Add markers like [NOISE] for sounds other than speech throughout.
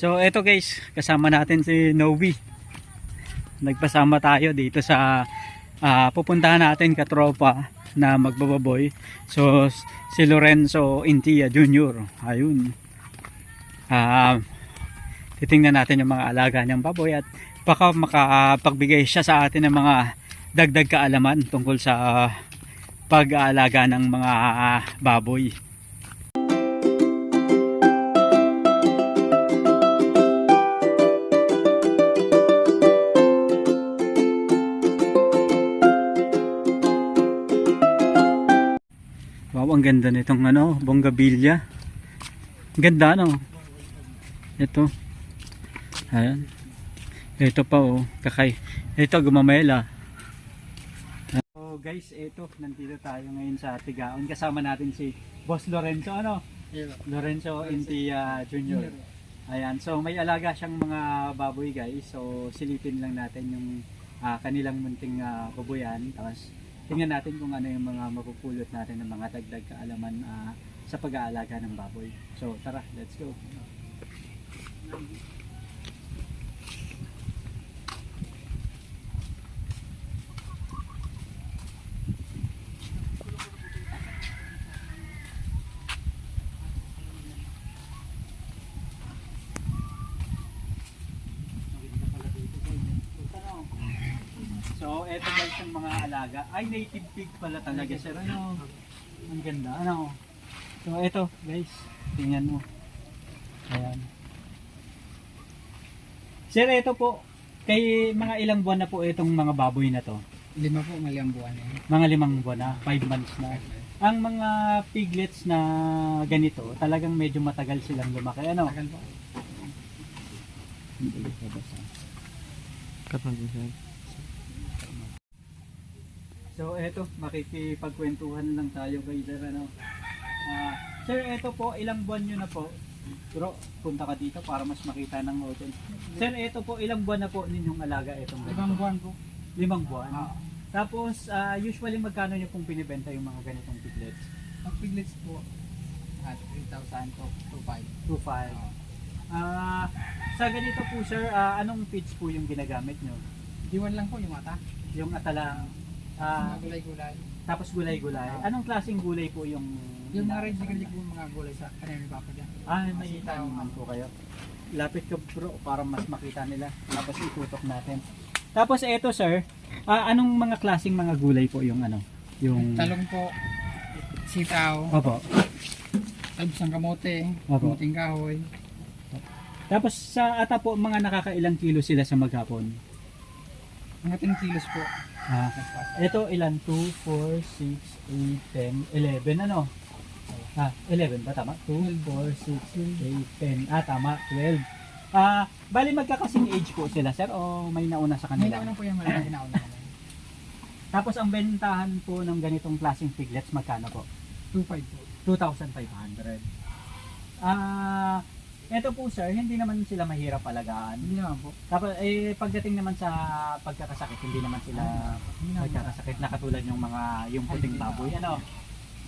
So eto guys, kasama natin si Novi. Nagpasama tayo dito sa ah, pupuntahan natin katropa na magbababoy. So si Lorenzo Intia Jr. Ayun. Ah, titingnan natin yung mga alaga niyang baboy at baka makapagbigay siya sa atin ng mga dagdag kaalaman tungkol sa pag-aalaga ng mga baboy. Ang ganda nitong ano, bonggabilya. Ganda ano. Ito. Ayan. Ito pa oh, kakay. Ito gumamela. So guys, ito nandito tayo ngayon sa Tigaon. Kasama natin si Boss Lorenzo ano? Lorenzo Intia Jr. Ayan, so may alaga siyang mga baboy guys. So silipin lang natin yung ah, kanilang munting uh, baboyan. Tapos tingnan natin kung ano yung mga mapupulot natin ng mga dagdag kaalaman ah, sa pag-aalaga ng baboy. So tara, let's go. So, eto guys yung mga alaga. Ay, native pig pala talaga sir. Ano? Ang ganda. Ano? So, eto guys. Tingnan mo. Ayan. Sir, eto po. Kay mga ilang buwan na po itong mga baboy na to? Lima po, mali ang buwan eh. Mga limang buwan na. Five months na. Ang mga piglets na ganito, talagang medyo matagal silang lumaki. Ano? Tagal po. So eto, makikipagkwentuhan lang tayo kay Sir ano. Ah, sir, eto po, ilang buwan nyo na po? Bro, punta ka dito para mas makita ng hotel. Sir, eto po, ilang buwan na po ninyong alaga itong Limang buwan po. Limang buwan. Ah. Tapos, ah, usually magkano nyo pong binibenta yung mga ganitong piglets? Pag piglets po, at 3,000 to 2,500. 2.5. Ah, sa ganito po sir, ah, anong feeds po yung ginagamit nyo? Iwan lang po yung mata. Yung atalang, ah, gulay-gulay. tapos gulay-gulay. Anong klaseng gulay po yung... Yung mga red po mga gulay sa kanina ni Papa dyan. Ah, may taniman po kayo. Lapit ka bro para mas makita nila. Tapos itutok natin. Tapos eto sir, ah, anong mga klaseng mga gulay po yung ano? Yung... Talong po, sitaw, Opo. talbos ng kamote, Opo. kamuting kahoy. Tapos sa ata po, mga nakakailang kilo sila sa maghapon? Mga 10 kilos po. Ah, ito ilan? 2, 4, 6, 8, 10, 11 ano? Ah, 11 ba tama? 2, 4, 6, 8, 10. Ah, tama, 12. Ah, bali magkakasing age po sila, sir, o may nauna sa May kanila? naunang po yung malaki [LAUGHS] nauna. Tapos ang bentahan po ng ganitong klaseng piglets, magkano po? 2,500 po. 2,500. Ah, ito po sir, hindi naman sila mahirap alagaan. Hindi naman po. Tapos eh pagdating naman sa pagkakasakit, hindi naman sila Hindi naman po. magkakasakit na katulad yung mga yung puting baboy ano.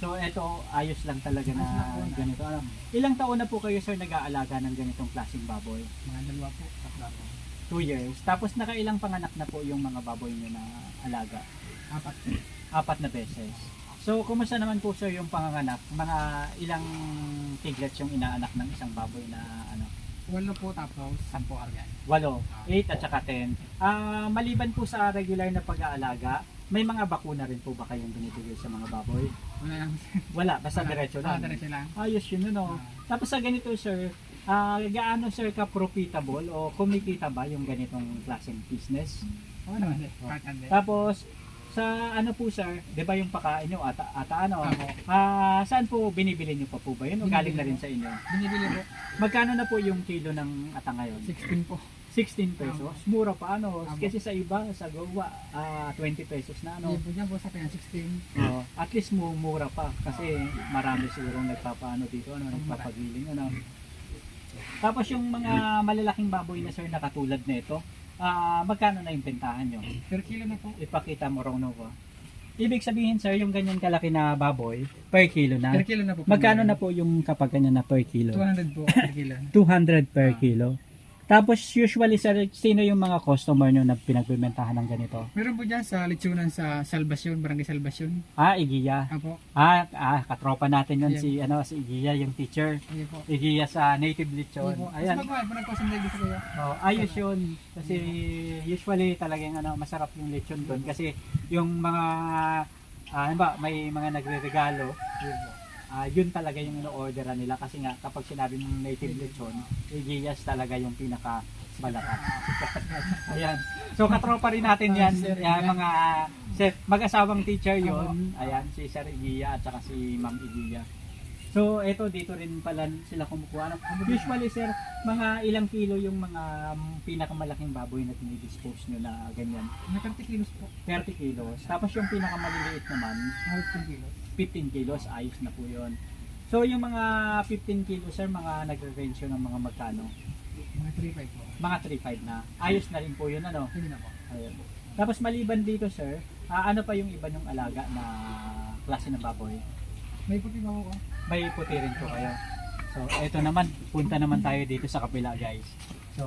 So ito ayos lang talaga na ganito. Ano, ilang taon na po kayo sir nag-aalaga ng ganitong klaseng baboy? Mga dalawa po. Tatlo po. 2 years. Tapos nakailang panganak na po yung mga baboy niyo na alaga? Apat. Apat na beses. So kumusta naman po sir yung panganganak? Mga ilang piglets yung inaanak ng isang baboy na ano? Walo po tapos 10 argan. Walo, 8 at saka 10. Ah, maliban po sa regular na pag-aalaga, may mga bakuna rin po ba kayong binibigay sa mga baboy? Wala lang. Wala, basta diretso Ah, lang. diretso lang. Ayos yun, ano. Tapos sa ganito, sir, ah, gaano sir ka profitable o kumikita ba yung ganitong klaseng business? Oo naman. Kahit. Tapos, sa ano po sir, di ba yung pakain nyo, ata, ata ano, Ako. ah, saan po binibili nyo pa po ba yun o galing na rin sa inyo? Binibili po. Magkano na po yung kilo ng ata ngayon? 16 po. 16 pesos. Mura pa ano, Tama. kasi sa iba, sa Goa, ah, 20 pesos na ano. Hindi po dyan po sa Pinas 16. Oo. at least mu mura pa kasi marami siguro nagpapaano dito, ano, nagpapagiling, ano. Tapos yung mga malalaking baboy na sir na katulad nito, ah magkano na yung bentahan nyo? Per kilo na po. Ipakita mo raw no ko. Ibig sabihin sir, yung ganyan kalaki na baboy, per kilo na. Per kilo na po. Magkano na po yung kapag ganyan na per kilo? 200 po per kilo. 200 per Ah. kilo. Tapos usually sir, sino yung mga customer nyo na pinagbibentahan ng ganito? Meron po dyan sa lechonan sa Salvacion, Barangay Salvacion. Ah, Igiya. Apo. Ah, ah katropa natin yun si ano si Igiya, yung teacher. Ayun po. Igiya sa native lechon. Ayun po. Ayan. Mas magmahal po nagpasunday dito kuya. Oh, ayos yun. Kasi usually talagang ano, masarap yung lechon doon. Kasi yung mga, ah, ano ba, may mga nagre-regalo, Ayun po. Ah, yun talaga yung ino-orderan nila. Kasi nga, kapag sinabi mong native lechon, Igiyas talaga yung pinaka malakas. [LAUGHS] Ayan. So, katropa rin natin yan. Yan, Igiya. mga sir, mag-asawang teacher yon Ayan, si Sir Igiya at saka si Ma'am Igiya. So, eto dito rin pala sila kumukuha. Usually, sir, mga ilang kilo yung mga um, pinakamalaking baboy na tinidispose nyo na ganyan. May 30 kilos po. 30 kilos. Tapos yung pinakamaliliit naman, Mahal 10 kilos. 15 kilos. Ayos na po yun. So, yung mga 15 kilos, sir, mga nagre-range yun ng mga magkano? Mga 3.5 po. Mga 3.5 na. Ayos na rin po yun, ano? Hindi na po. Ayun. Tapos maliban dito, sir, ah, ano pa yung iba yung alaga na klase ng baboy? May puti ba po? May puti rin po kayo. So, eto naman, punta naman tayo dito sa kapila, guys. So,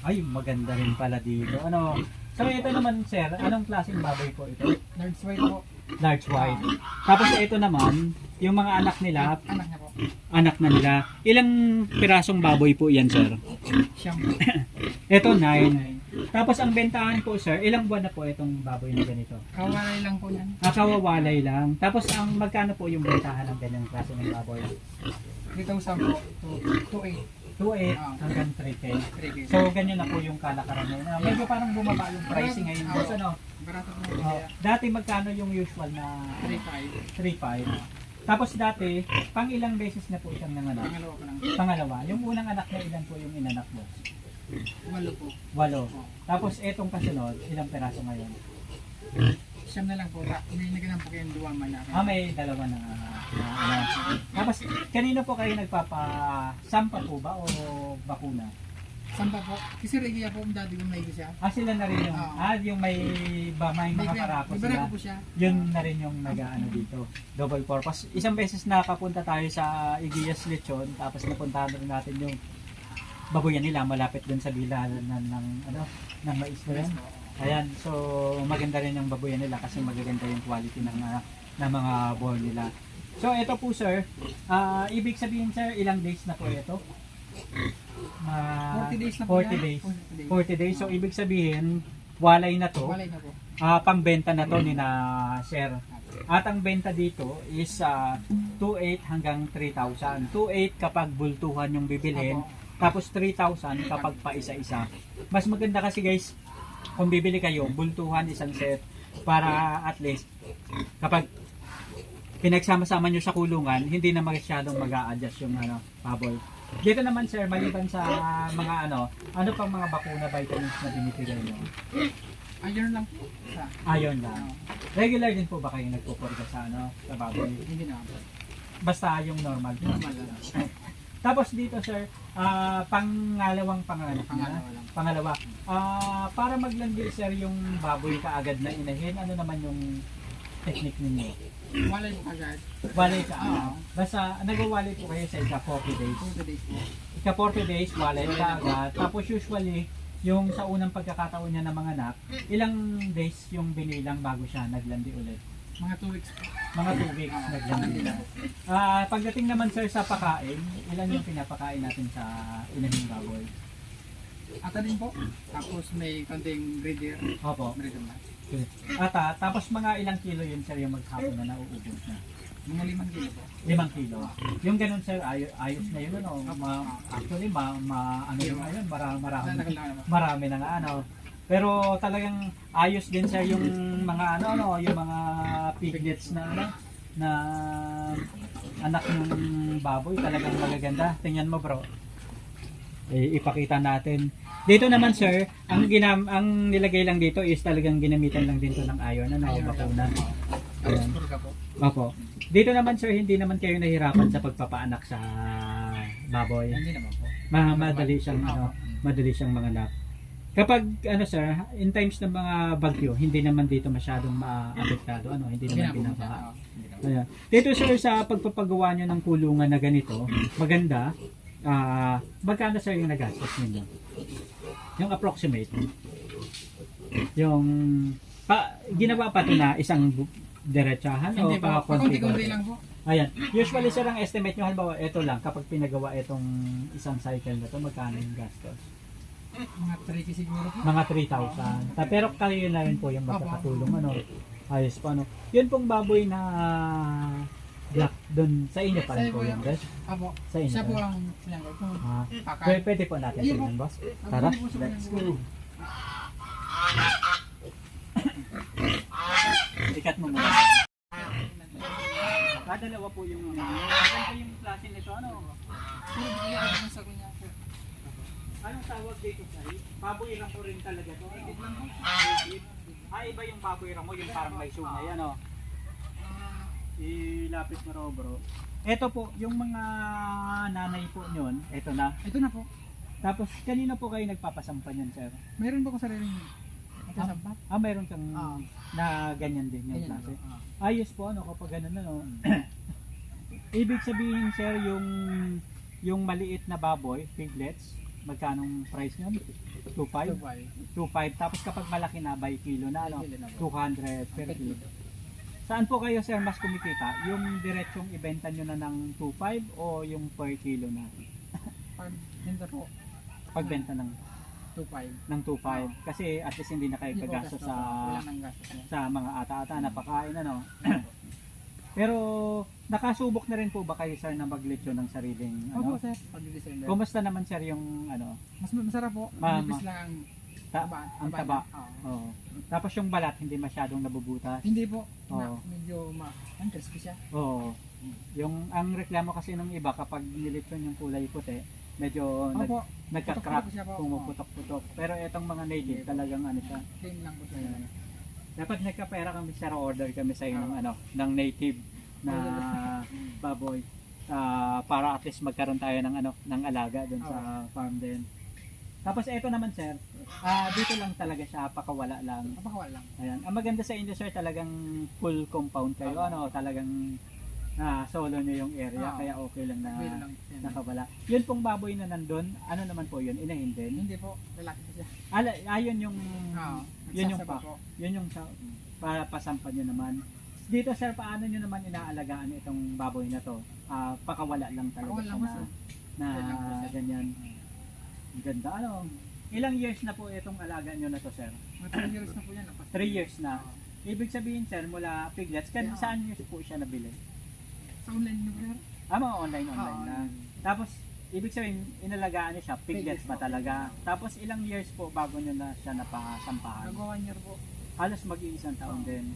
ay, maganda rin pala dito. Ano? So, ito naman, sir, anong klaseng baboy po ito? Large white po. Large white. Tapos ito naman, yung mga anak nila, Anak niya po. anak na nila. Ilang pirasong baboy po yan, sir? Siyam po. [LAUGHS] Ito, 9. Tapos ang bentahan po, sir, ilang buwan na po itong baboy na ganito? Kawalay lang po yan. Nakawawalay lang. Tapos ang magkano po yung bentahan ng ganyang klase ng baboy? 3,000 po. To 2,800. 2.8 Ah. hanggang 3K. 3K. So, ganyan na po yung kalakaran ngayon. Ah, Medyo parang bumaba yung pricing ngayon. Boss, ano? Barato po. Oh, dati magkano yung usual na 3,500. 3.5? Tapos dati, pang ilang beses na po siyang nanganak? Pangalawa ko lang. Pangalawa. Yung unang anak niya, ilan po yung inanak mo? Walo po. Walo. Tapos etong kasunod, ilang peraso ngayon? Siyam na lang po. Ta- May naganap po kayong duwang malaki. Ah, may dalawa na, na ano. Tapos, kanino po kayo nagpapa-sampa po ba o bakuna? Sampa po. Kasi Regia po, dati yung may siya. Ah, sila na rin yung, Oo. ah, yung may, ba, may mga May parako may sila. barako po siya. Yun na rin yung nag-ano dito. Double purpose. Isang beses nakapunta tayo sa Igias Lechon, tapos napuntahan rin natin yung babuyan nila malapit dun sa bilahan ng, ng ano ng mais na yun. Ayan, so maganda rin yung babuyan nila kasi magaganda yung quality ng ah, ng mga ball nila. So ito po sir, ah, ibig sabihin sir, ilang days na po ito? Ah, 40 days na po 40 yan. days. 40 days. 40 days. So ibig sabihin, walay na to. Walay na po. Ah, pangbenta na to ni na sir. At ang benta dito is ah, 2.8 hanggang 3,000. 2.8 kapag bultuhan yung bibilhin. Apo. Tapos 3,000 kapag pa isa-isa. Mas maganda kasi guys, kung bibili kayo, bultuhan isang set para at least kapag pinagsama-sama nyo sa kulungan, hindi na masyadong mag adjust yung ano, bubble. Dito naman sir, maliban sa mga ano, ano pang mga bakuna vitamins na binibigay nyo? Ayun lang po. Sa, Ayon lang. Regular din po ba kayo nagpupurga sa ano, sa baboy? hindi na po. Basta yung normal. Normal lang. [LAUGHS] Tapos dito sir, ah pangalawang pangalan. Pangalawa lang. Pangalawa. Ah, para maglandi sir yung baboy kaagad na inahin, ano naman yung technique ninyo? Walay po agad. Walay ka. Oo. Basta nagwawalay po kayo sa ika 40 days. 40 days po. Ika 40 days, walay ka agad. Tapos usually, yung sa unang pagkakataon niya ng mga anak, ilang days yung binilang bago siya naglandi ulit? Mga 2 weeks po. Mga 2 weeks naglandi na. Ah, pagdating naman sir sa pakain, ilan yung pinapakain natin sa inahing baboy? Ata din po. Tapos may konting breeder. Opo. Breeder na. Ata, tapos mga ilang kilo yun sir yung maghapon na nauubos na? Mga 5 kilo po. Limang kilo. Yung ganun sir, ayos, ayos na yun ano. Ma, actually, ma, ma, ano yun na yun, marami, marami, naman. marami na nga ano. Pero talagang ayos din sir yung mga ano, ano yung mga piglets na ano, na anak ng baboy talagang magaganda. Tingnan mo bro. Eh, ipakita natin. Dito naman sir, ang ginam ang nilagay lang dito is talagang ginamitan lang dito ng iron ano, bakuna. Ayan. Opo. Dito naman sir, hindi naman kayo nahirapan sa pagpapaanak sa baboy. Hindi naman po. Ma madali siyang ano, madali siyang manganak. Kapag ano sir, in times ng mga bagyo, hindi naman dito masyadong maapektado, ano, hindi naman binabaha. Ayan. Dito sir sa pagpapagawa nyo ng kulungan na ganito, maganda. Ah, magkano sir yung nagastos ninyo? Yung approximate. Yung pa ginawa pa to na isang bu- diretsahan o Hindi po. pa konti Pakunti-kunti lang po. Ayan. Usually sir ang estimate nyo halimbawa ito lang kapag pinagawa itong isang cycle na to magkano yung gastos? Mga 30 siguro po. Mga 3,000. Ta- Pero kayo na rin po yung magkakatulong ano. Ayos pa ano. Yun pong baboy na black doon sa inyo pa rin po yung best. Apo. Sa inyo. Siya po pa. ang sinanggal ko. Ah, pwede, pwede po natin po. tingnan boss. Tara. Po Let's go. Ikat mo muna. Ah, dalawa po yung Ano po yung klase nito? Ano? Po. Anong tawag dito sir? Baboy ramo rin talaga to. Ano? Ah, iba yung baboy ramo, yung parang may sungay, ano? Ah, Ilapis mo raw bro. Ito po, yung mga nanay po nyon, ito na. ito na po. Tapos, kanina po kayo nagpapasampa niyan, sir? Meron po ko sariling nagsasampat. Ah, mayroon kang Ah. na ganyan din yung Ganyan klase. Ah. Ayos po, ano, kapag ganun, ano. [CLEARS THROAT] Ibig sabihin, sir, yung yung maliit na baboy, piglets, magkanong price nyon? 2.5? Dubai. 2.5. Tapos kapag malaki na, by kilo na, ano, Kilo na po. 200 per kilo. Saan po kayo, sir, mas kumikita? Yung diretsong ibenta nyo na ng 2.5 o yung per kilo na? Pag hinta po, Pagbenta ng 2.5. ng 2.5 kasi at least hindi na kayo gastos sa sa mga ata-ata na pagkain ano. [CLEARS THROAT] Pero nakasubok na rin po ba kayo sir na maglitsyo ng sariling Opo ano? sir, pag-December. Kumusta naman sir yung ano? Mas masarap po. Ma- Manipis ma- lang ang Ta- taba. ang taba. Oo. Oo. Tapos yung balat hindi masyadong nabubutas. Hindi po. Oo. Na, medyo ma... Ang crispy siya. Oo. Yung ang reklamo kasi ng iba kapag nilitsyon yung kulay puti, medyo nag, Opo. nagka-crack, putok-putok siya po. pumuputok-putok. Pero itong mga native talagang ano siya. Plain lang po siya. Dapat nagkapera kami sir, order kami sa inyo ng Ah. ano, ng native na baboy. Ah, para at least magkaroon tayo ng ano, ng alaga doon sa farm din. Tapos ito naman sir, ah dito lang talaga siya, pakawala lang. Napakawala lang. Ayan. Ang maganda sa inyo sir, talagang full compound kayo. Ah. Ano, talagang na solo nyo yung area, Ah. kaya okay lang na Bilo lang. Yan. nakawala. Yun pong baboy na nandun, ano naman po yun, inahin din. Hindi po. Lalaki po siya. Ala, ayun yung Oo. yun yung Nagsasaba pa. po. Yun yung sa, para pasampan nyo naman. Dito sir, paano nyo naman inaalagaan itong baboy na to? Ah, pakawala lang talaga Pakawala siya na, sir. na lang po, sir. ganyan. Ang Ganda. Ano? Ilang years na po itong alaga nyo na to sir? Mga 3 years na po yan. Napas- 3 years na. Ibig sabihin sir, mula piglets, kan Yeah. saan nyo po siya nabili? Sa online po sir. Ah, mga online, online Oo. na. Tapos, ibig sabihin, inalagaan nyo siya, piglets Piglets ba po. talaga? Tapos, ilang years po bago nyo na siya napasampahan? Nagawa year po. halos mag-iisang taon Oo. din.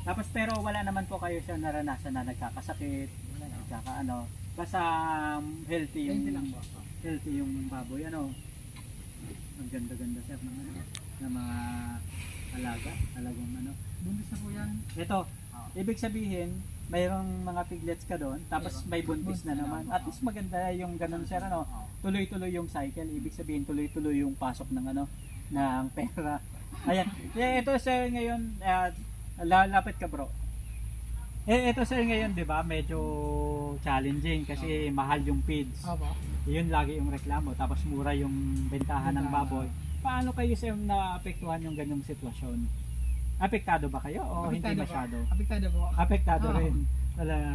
Tapos pero wala naman po kayo siya naranasan na nagkakasakit, Wala na. nagkaka ano, basta um, healthy yung Hindi lang po. Healthy yung baboy ano. Ang ganda-ganda sir ng ano, ng mga alaga, talagang ano. Buntis na po yan. Ito, Oo. ibig sabihin, mayroong mga piglets ka doon, tapos may buntis na naman. At least maganda yung ganun sir ano, Oo. tuloy-tuloy yung cycle. Ibig sabihin, tuloy-tuloy yung pasok ng ano, ng pera. Ayan. Eh, ito sir ngayon, uh, lalapit ka bro. Eh, ito sir ngayon, di ba, medyo challenging kasi mahal yung feeds. Opo. Yun lagi yung reklamo. Tapos mura yung bentahan ng baboy. Paano kayo sir naapektuhan yung ganyong sitwasyon? Apektado ba kayo o hindi Apektado po. masyado? Apektado po. Apektado Oo. rin. Talaga.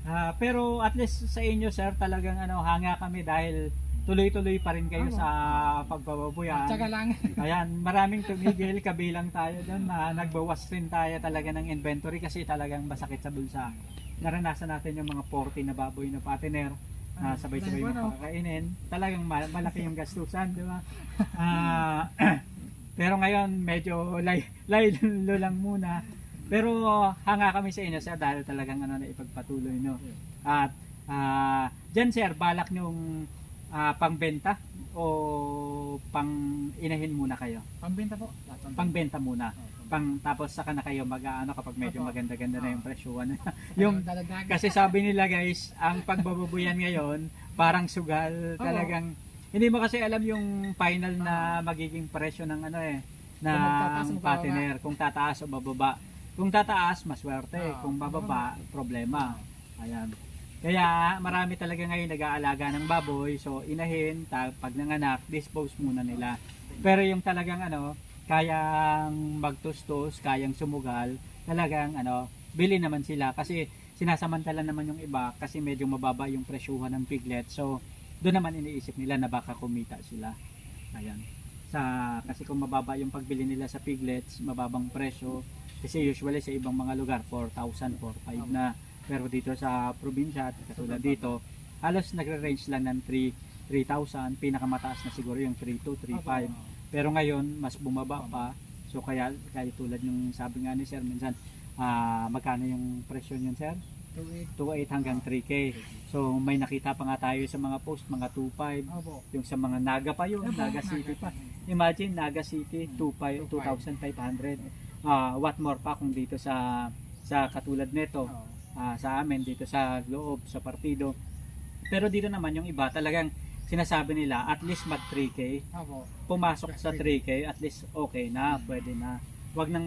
Ah, pero at least sa inyo sir, talagang ano, hanga kami dahil tuloy-tuloy pa rin kayo Oo. sa pagbababuyan. Tsaka lang. [LAUGHS] Ayan, maraming tumigil, kabilang tayo doon na nagbawas rin tayo talaga ng inventory kasi talagang masakit sa bulsa. Naranasan natin yung mga 40 na baboy na patiner na sabay-sabay Dahil po, no? makakainin. Talagang ma- malaki yung gastusan, di ba? [LAUGHS] Ah, [CLEARS THROAT] pero ngayon, medyo lay, laylo lang muna. Pero hanga kami sa inyo, sir, dahil talagang ano, na ipagpatuloy nyo. At ah, dyan, sir, balak nyong ah, pangbenta o pang inahin muna kayo? Pambenta po. Lahat pambenta. Pangbenta muna. Pambenta. Pang, tapos saka na kayo mag-ano kapag medyo maganda-ganda na yung presyo. Ano? [LAUGHS] yung kasi sabi nila guys, ang pagbababuyan ngayon, parang sugal, talagang Hindi mo kasi alam yung final na magiging presyo ng ano eh bababa. patiner kung tataas o bababa. Kung tataas, maswerte. Ah, kung bababa, problema. Ayan. Kaya marami talaga ngayon nag-aalaga ng baboy. So inahin, pag nanganak, dispose muna nila. Pero yung talagang ano, kayang magtustos, kayang sumugal, talagang ano, bili naman sila kasi sinasamantala naman yung iba kasi medyo mababa yung presyuhan ng piglet. So doon naman iniisip nila na baka kumita sila. Ayan. Sa kasi kung mababa yung pagbili nila sa piglets, mababang presyo kasi usually sa ibang mga lugar 4,000, 4,500 na. Pero dito sa probinsya, at katulad dito, halos nagre-range lang ng 3 3,000, pinakamataas na siguro yung 3,2, 3,500. Pero ngayon, mas bumaba pa. So kaya, kaya tulad yung sabi nga ni Sir, minsan, ah magkano yung presyo niyan Sir? 2,800 hanggang 3K. So may nakita pa nga tayo sa mga post, mga 2,500. Opo. Yung sa mga Naga pa yun, Naga City pa. Imagine, Naga City, 2,500, 2,500. Ah, what more pa kung dito sa sa katulad nito, Ah, sa amin, dito sa loob, sa partido. Pero dito naman yung iba, talagang sinasabi nila, at least mag 3K. Opo. Pumasok sa 3K, at least okay na, Hmm. pwede na. Wag nang,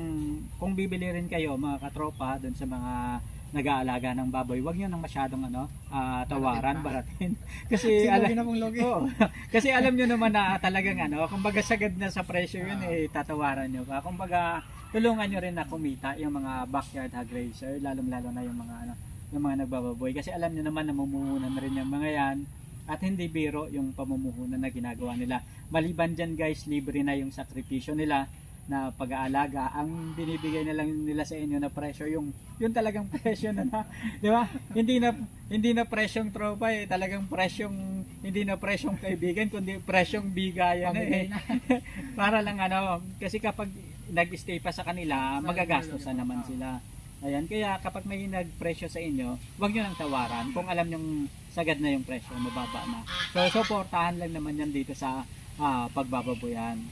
kung bibili rin kayo, mga katropa, dun sa mga nag-aalaga ng baboy, wag nyo nang masyadong ano, ah, tawaran, baratin. [LAUGHS] [LAUGHS] Kasi, Kasi ala, logi na logi. Oo. [LAUGHS] Kasi alam nyo naman na talagang ano, kumbaga sagad na sa presyo yun Ah. eh, tatawaran nyo pa. Kumbaga, tulungan nyo rin na kumita yung mga backyard hog racer, lalong lalo na yung mga ano, yung mga nagbababoy. Kasi alam nyo naman na mamumuhunan rin yung mga yan. At hindi biro yung pamumuhunan na ginagawa nila. Maliban dyan guys, libre na yung sakripisyo nila na pag-aalaga. Ang binibigay na lang nila sa inyo na presyo, yung, yung talagang [LAUGHS] presyo na na, di ba? Hindi na, hindi na presyong tropa eh, talagang presyong, hindi na presyong kaibigan, kundi presyong bigayan na eh. Na. [LAUGHS] Para lang ano, kasi kapag nag-stay pa sa kanila, magagastosan naman sila. Ayan, kaya kapag may nagpresyo sa inyo, huwag nyo nang tawaran. Kung alam nyong sagad na yung presyo, mababa na. So, supportahan lang naman yan dito sa ah, pagbababoyan.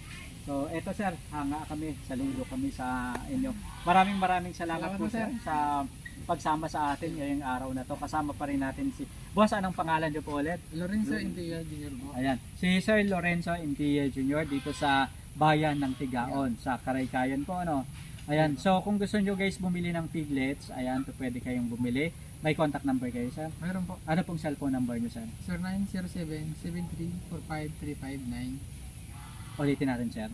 So, eto sir, hanga kami, saludo kami sa inyo. Maraming maraming salamat, Salamat po po, sir sa pagsama sa atin ngayong araw na to. Kasama pa rin natin si Boss, anong pangalan niyo po ulit? Lorenzo Junior po. Ayan, si Sir Lorenzo Intia Jr. dito sa bayan ng Tigaon, sa Karaykayan po ano. Ayan, so kung gusto nyo guys bumili ng piglets, ayan, to pwede kayong bumili. May contact number kayo sir. Mayroon po. Ano pong cellphone number nyo sir? 0907-7345-359. Ulitin natin sir.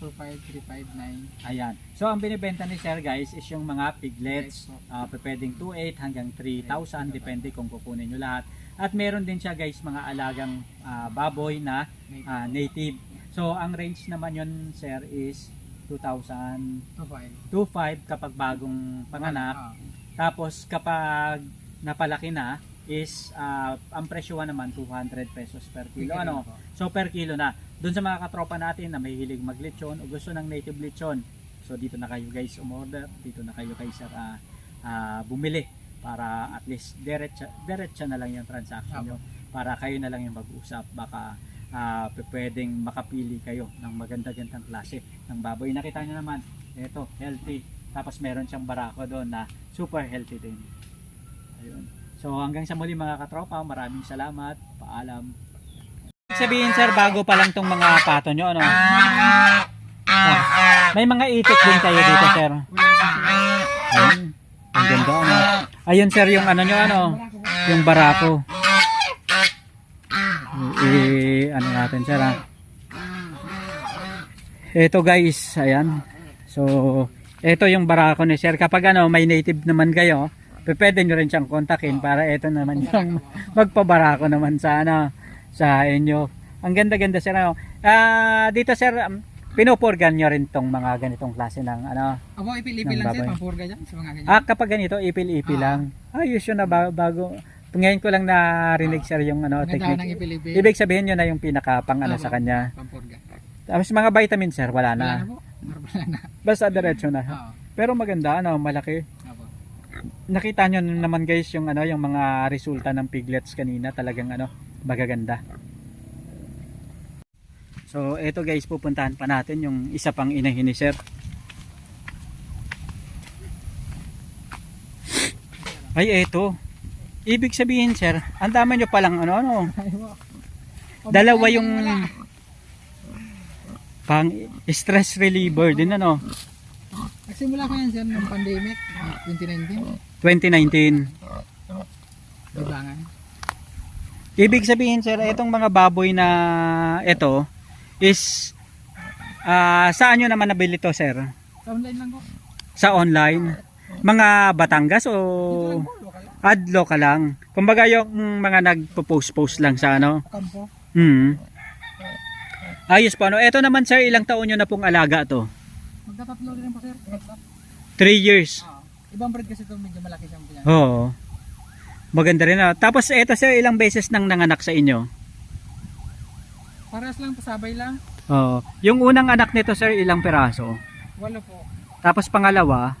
0907-7345-359. Ayan. So ang binibenta ni sir guys is yung mga piglets. Uh, pwedeng 2.8 hanggang 3,000 depende kung kukunin nyo lahat. At meron din siya guys mga alagang ah, baboy na ah, native. So ang range naman yon sir is 2,000 25. 2.5 kapag bagong panganak. Ah, Tapos kapag napalaki na is ah, ang presyo naman 200 pesos per kilo. Ano? So per kilo na. Doon sa mga katropa natin na may hilig maglechon o gusto ng native lechon. So dito na kayo guys umorder. Dito na kayo kay sir ah, ah, bumili para at least diretsa, diretsa na lang yung transaction nyo. Para kayo na lang yung mag-usap. Baka p- pwedeng makapili kayo ng maganda-gandang klase ng baboy. Nakita nyo naman, ito, healthy. Tapos meron siyang barako doon na super healthy din. Ayun. So hanggang sa muli mga katropa, maraming salamat. Paalam. Sabihin sir, bago pa lang tong mga pato nyo, ano? Ah, may mga itik din kayo dito, sir. Ayun. Ang ganda, ano? Ayun, sir, yung ano nyo, ano? Yung barako. I, ano natin, sir, ha? Ito, guys, ayan. So, ito yung barako ni sir. Kapag ano, may native naman kayo, pwede nyo rin siyang kontakin para ito naman [LAUGHS] yung magpabarako naman sa ano, sa inyo. Ang ganda-ganda sir. Ano. Ah, dito sir, um, pinupurgan nyo rin tong mga ganitong klase ng ano. Abo, ipil-ipil Ng lang sir, pampurga dyan sa mga ganyan. Ah, kapag ganito, ipil-ipil Ah. lang. Ayos yun na ba- bago. Ngayon ko lang narinig sir yung ano, ganda technique. ipil-ipil. Ibig sabihin yun na yung pinaka pang ano Ah, sa kanya. Pampurga. Tapos mga vitamin sir, wala Wala na na. po. Normal na. Basta diretso na. Oo. Pero maganda ano, malaki. Abo. Nakita nyo naman guys yung ano, yung mga resulta ng piglets kanina, talagang ano, magaganda. So, eto guys, pupuntahan pa natin yung isa pang inahin ni sir. Ay, eto. Ibig sabihin, sir, ang dami nyo palang ano, ano, Dalawa yung pang stress reliever din ano. Nagsimula ko yan sir ng pandemic, 2019. 2019. Libangan. Ibig sabihin sir, itong mga baboy na ito is ah saan nyo naman nabili to sir? Sa online lang ko. Sa online? Mga Batangas o po, adlo ka lang? Kumbaga yung mga nagpo-post-post lang sa ano? Kampo. Hmm. Ayos po ano. Ito naman sir, ilang taon nyo na pong alaga to? Magkatatlo rin po sir. 3 years. Ah, ibang breed kasi ito medyo malaki siyang. Oo. Maganda rin ah. Tapos ito sir, ilang beses nang nanganak sa inyo? Paras lang, pasabay lang. Oo. Yung unang anak nito sir, ilang peraso? Walo po. Tapos pangalawa,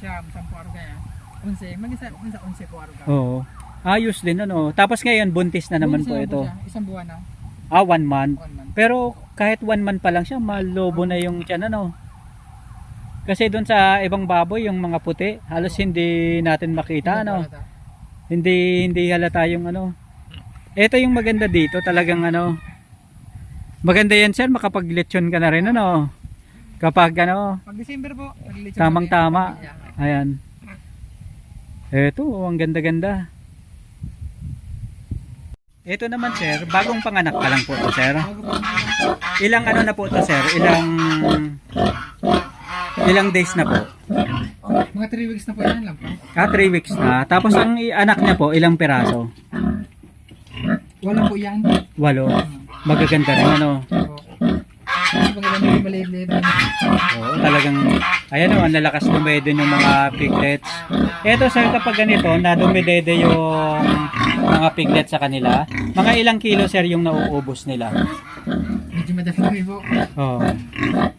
Siya, sampu araw kaya. Unse, mag-isa, isa unse po araw kaya. oo. Ayos din ano. Tapos ngayon, buntis na naman po ito. Isang buwan na. Ah, one month. One month. Pero kahit one month pa lang siya, malobo na yung tiyan ano. Kasi doon sa ibang baboy, yung mga puti, halos hindi natin makita ano. Halata. Hindi hindi halata yung ano. Ito yung maganda dito, talagang ano. Maganda yan sir, makapag-lechon ka na rin ano. Kapag ano, Pag December po, naglilitsyon Tamang kami. tama. Yeah. ayan. Ito, ang ganda-ganda. Ito naman sir, bagong panganak pa lang po to sir. Ilang ano na po to sir? Ilang ilang days na po? Mga 3 weeks na po yan lang po. Ah, 3 weeks na. Tapos ang i- anak niya po, ilang peraso? Wala po yan. Walo. Magaganda rin ano. Oo, talagang, ayan o, ang lalakas dumede yung mga piglets. Eto sir, kapag ganito, na dumidede yung mga piglets sa kanila, mga ilang kilo sir yung nauubos nila. Medyo madami po. Oo.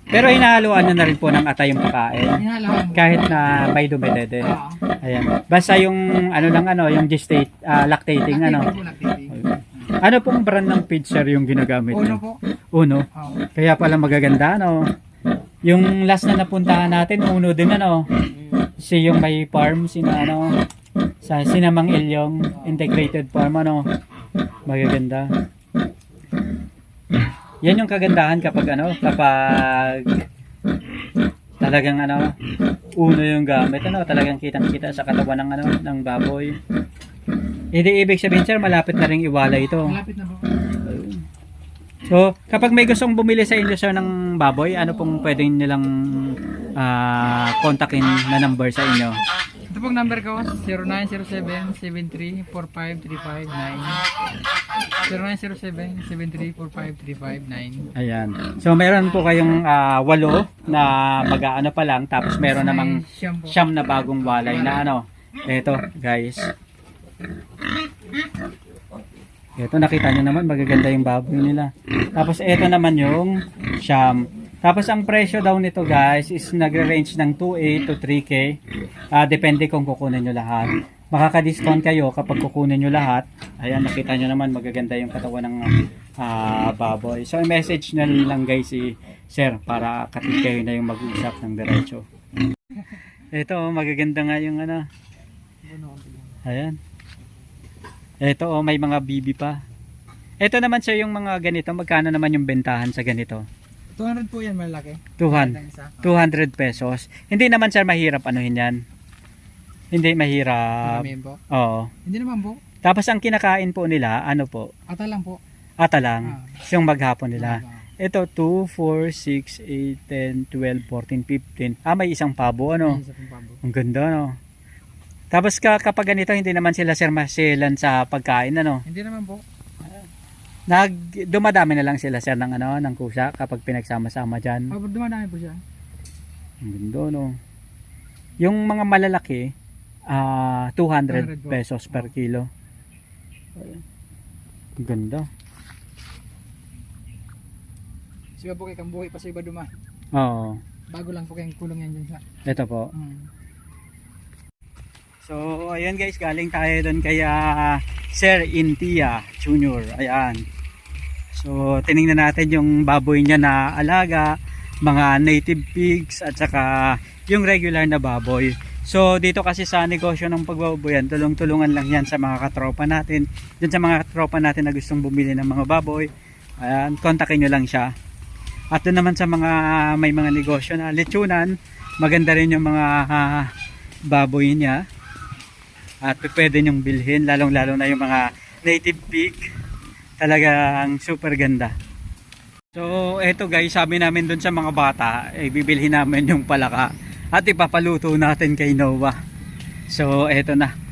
Pero hinahaluan nyo na rin po ng atay yung pagkain. Mo. Kahit na may dumidede. Ah. Ayan. Basta yung, ano lang ano, yung gestate, ah, lactating ano. Po, activity. Ano pong brand ng sir yung ginagamit Uno nyo? po. Uno. Kaya pala magaganda, no? Yung last na napuntahan natin, uno din, ano? Si yung may farm, sina, ano? Sa Sinamang Ilyong Integrated Farm, ano? Magaganda. Yan yung kagandahan kapag, ano? Kapag talagang, ano? Uno yung gamit, ano? Talagang kitang-kita sa katawan ng, ano? Ng baboy. Hindi ibig sabihin, sir, malapit na rin iwala ito. Malapit na po. So, kapag may gustong bumili sa inyo sir ng baboy, ano pong pwedeng nilang ah kontakin na number sa inyo? Ito pong number ko, 0907-734539. 0907-734539. Ayan. So, meron po kayong ah, walo na mag-aano pa lang, tapos meron namang Siyam na bagong walay na ano. Ito, guys. Ito, nakita nyo naman, magaganda yung baboy nila. Tapos, ito naman yung siyam. Tapos, ang presyo daw nito, guys, is nagre-range ng 2A to 3K. Ah, depende kung kukunin nyo lahat. Makaka-discount kayo kapag kukunin nyo lahat. Ayan, nakita nyo naman, magaganda yung katawan ng ah, baboy. So, message na lang, guys, si Sir, para katig kayo na yung mag-usap ng diretso. Ito, magaganda nga yung ano. Ayan. Ito oh, may mga bibi pa. Ito naman sir yung mga ganito, magkano naman yung bentahan sa ganito? 200 po yan malaki. 200, Ang isa. 200 pesos. Hindi naman sir mahirap anuhin yan. Hindi mahirap. Maramihan po. Oo. Hindi naman po. Tapos ang kinakain po nila, ano po? Ata lang po. Ata lang. Ah. Yung maghapon nila. Ah. Ito 2, 4, 6, 8, 10, 12, 14, 15. Ah, may isang pabo ano. Isa pong pabo. Ang ganda no. Tapos ka, kapag ganito, hindi naman sila sir masilan sa pagkain ano. Hindi naman po. Nag dumadami na lang sila sir ng ano ng kusa kapag pinagsama-sama diyan. Oh, dumadami po siya. Ang ganda no. Yung mga malalaki ah 200 200 po. pesos per kilo. Ang ganda. Siya po kay kambuhi pa sa iba duman. Oo. Bago lang po kayong kulong yan dyan siya. Ito po. Mm. So, ayan guys, galing tayo doon kay ah, Sir Intia Junior. Ayan. So, tiningnan natin yung baboy niya na alaga, mga native pigs at saka yung regular na baboy. So dito kasi sa negosyo ng pagbababoyan, tulong-tulungan lang yan sa mga katropa natin. Diyan sa mga katropa natin na gustong bumili ng mga baboy, ayan, kontakin nyo lang siya. At doon naman sa mga may mga negosyo na lechonan, maganda rin yung mga ah, baboy niya. At pwede nyong bilhin, lalong-lalo na yung mga native pig. Talagang super ganda. So, eto guys, sabi namin dun sa mga bata, eh, bibilhin namin yung palaka at ipapaluto natin kay Noah. So, eto na.